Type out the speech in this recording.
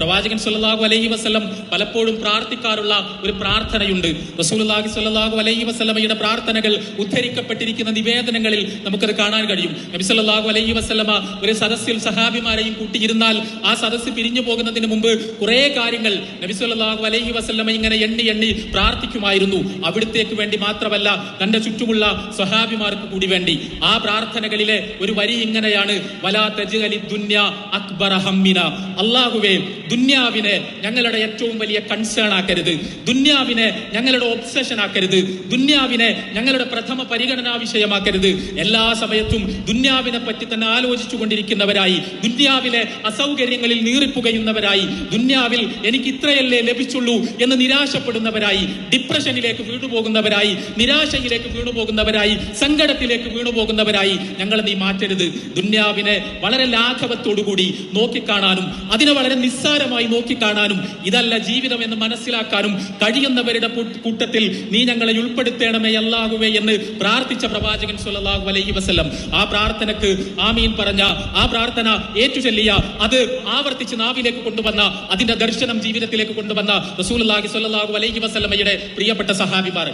പ്രവാചകൻ സല്ലല്ലാഹു അലൈഹി വസ്ലം പലപ്പോഴും പ്രാർത്ഥിക്കാറുള്ള ഒരു പ്രാർത്ഥനയുണ്ട്. റസൂലുള്ളാഹി സുല്ലാഹു അലൈഹി വസ്ലമയുടെ പ്രാർത്ഥനകൾ ഉദ്ധരിക്കപ്പെട്ടിരിക്കുന്ന നിവേദനങ്ങളിൽ നമുക്കത് കാണാൻ കഴിയും. നബി സല്ലാഹു അലൈഹി വസ്ലമ ഒരു സദസ്സിൽ സഹാബിമാരെയും കൂട്ടിയിരുന്നാൽ ആ സദസ്സ് പിരിഞ്ഞു പോകുന്നതിന് മുമ്പ് കുറെ കാര്യങ്ങൾ നബി സല്ലല്ലാഹു അലൈഹി വസ്ലമ ഇങ്ങനെ എണ്ണി എണ്ണി പ്രാർത്ഥിക്കുമായിരുന്നു. അവിടുത്തേക്ക് വേണ്ടി മാത്രമല്ല തന്റെ ചുറ്റുമുള്ള സഹാബിമാർക്ക് കൂടി വേണ്ടി. ആ പ്രാർത്ഥനകളിലെ ഒരു വരി ഇങ്ങനെയാണ് വലാ തജ് അലി ദുന്യ അക്ബർ അഹമ്മിന അല്ലാഹുവേ ദുന്യാവിനെ ഞങ്ങളുടെ ഏറ്റവും വലിയ കൺസേൺ ആക്കരുത്. ദുന്യാവിനെ ഞങ്ങളുടെ ഒബ്സഷൻ ആക്കരുത്. ദുന്യാവിനെ ഞങ്ങളുടെ പ്രഥമ പരിഗണനാ വിഷയമാക്കരുത്. എല്ലാ സമയത്തും ദുന്യാവിനെ പറ്റി തന്നെ ആലോചിച്ചു കൊണ്ടിരിക്കുന്നവരായി ദുന്യാവിലെ അസൗകര്യങ്ങളിൽ നീറിപ്പുകയുന്നവരായി ദുന്യാവിൽ എനിക്ക് ഇത്രയല്ലേ ലഭിച്ചുള്ളൂ എന്ന് നിരാശപ്പെടുന്നവരായി ഡിപ്രഷനിലേക്ക് വീണുപോകുന്നവരായി നിരാശയിലേക്ക് വീണുപോകുന്നവരായി സങ്കടത്തിലേക്ക് വീണുപോകുന്നവരായി ഞങ്ങളെ നീ മാറ്റരുത്. ദുന്യാവിനെ വളരെ ലാഘവത്തോടുകൂടി നോക്കിക്കാണാനും അതിനെ വളരെ നിസ്സാരമായി നോക്കിക്കാണാനും ഇതല്ല ജീവിതം എന്ന് മനസ്സിലാക്കാനും കഴിയുന്നവരുടെ കൂട്ടത്തിൽ നീ ഞങ്ങളെ ഉൾപ്പെടുത്തേണമേ അല്ലാകുവേ എന്ന് പ്രാർത്ഥിച്ച പ്രവാചകൻ സല്ലല്ലാഹു അലൈഹി വസ്ലം ആ പ്രാർത്ഥനക്ക് ആമീൻ പറഞ്ഞ ആ പ്രാർത്ഥന ഏറ്റുചൊല്ലിയ അത് ആവർത്തിച്ച് നാവിലേക്ക് കൊണ്ടുവന്ന അതിന്റെ ദർശനം ജീവിതത്തിലേക്ക് കൊണ്ടുവന്ന സ്വല്ലല്ലാഹു അലൈഹി വസ്ലമയുടെ പ്രിയപ്പെട്ട സഹാബിമാർ.